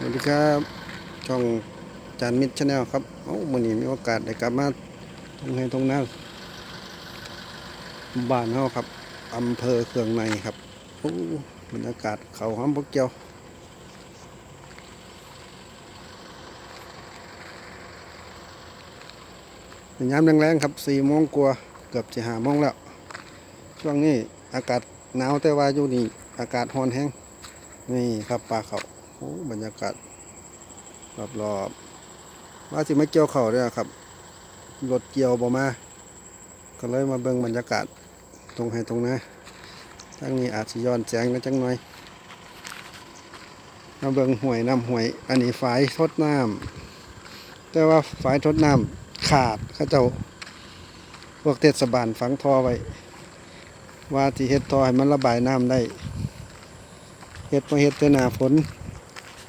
สวัสดีครับช่องจานมิตรชาแนลครับโอ้วันนี้มีโอกาสได้กลับมาตรงให้ตรงหน้าบ้านเฮาครับอำเภอเคืองในครับโอ้บรรยากาศเขาหอมพวกเกียวยามแรงๆครับสี่โมงกว่าเกือบจะหาโมงแล้ว ช่วงนี้อากาศหนาวแต่ว่าอยู่นี่อากาศร้อนแห้งนี่ครับปลาเขา โอ้บรรยากาศรอบๆว่าสิมาเกี่ยวเข่าวด้วยครับรถเกี่ยวบ่มา ก็เลยมาเบิ่งบรรยากาศตรงให้ตรงนะทั้งนี้อาจสิย้อนแสงกันจังหน่อยมาเบิ่งหวยน้ำหวย อันนี้ฝายทดน้ำแต่ว่าฝายทดน้ำขาดเขาเจ้าพวกเทศบาลฝังท่อไว้ ว่าที่เฮ็ดท่อให้มันระบายน้ำได้เฮ็ดมาเฮ็ดแต่หน้าฝน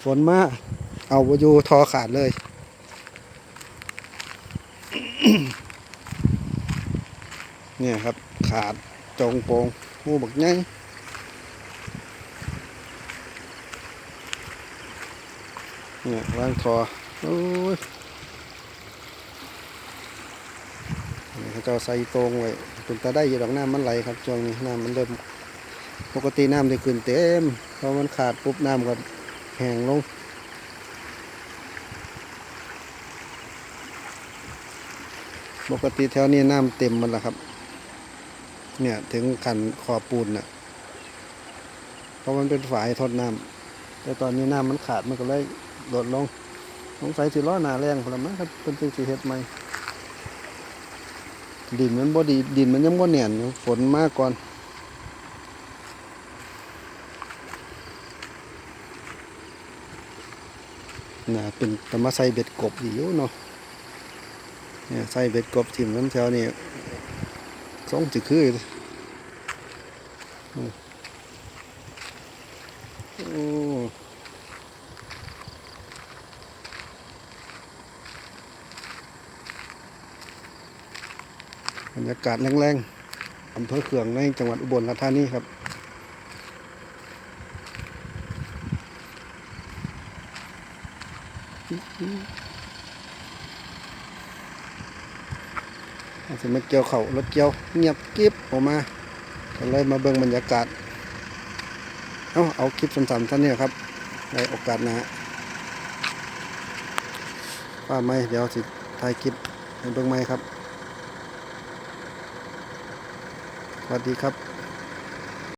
ฝนมาเอาบอยู่ทอขาดเลย เนี่ยครับขาดจงโปงหูบักไงเนี่ยวางทอโอ้ยนี่เขาจะใส่ตรงไว้เป็นตาได้ยู่ดอกน้ำมันไหลครับช่วงนี้น้ำมันเริ่มปกติน้ำได้ขึ้นเต็มพอมันขาดปุ๊บน้ำก็ แห้งลงปกติแถวนี้น้ำเต็มหมันแล้วครับ เนี่ยถึงขันขอปูนน่ะ เพราะมันเป็นฝายทดน้ำแต่ตอนนี้น้ำมันขาดมันก็เลยลดลงสงสัยสิล้อหนาแรงพอละมั้งครับเป็นสิ่งที่เฮ็ดใหม่ดินมันบ่ดีดินมันยังบ่แน่นอยู่ฝนมากก่อน นะเป็นตะมาใส่เบ็ดกบอยู่เนาะเนี่ยใส่เบ็ดกบถิ่มน้ำแถวนี่สองจิคืออืมโอ้บรรยากาศแรงๆอำเภอเขืองในจังหวัดอุบลราชธานีครับ อาจจะมาเกี่ยวเขารถเกี่ยวเงียบกริบออกมาก็เลยมาเบิ่งบรรยากาศ เอาเอาคลิปสั้นๆท่านนี้ครับ ในโอกาสนะว่าไหมเดี๋ยวสิถ่ายคลิปให้เบิ่งไหมครับ สวัสดีครับ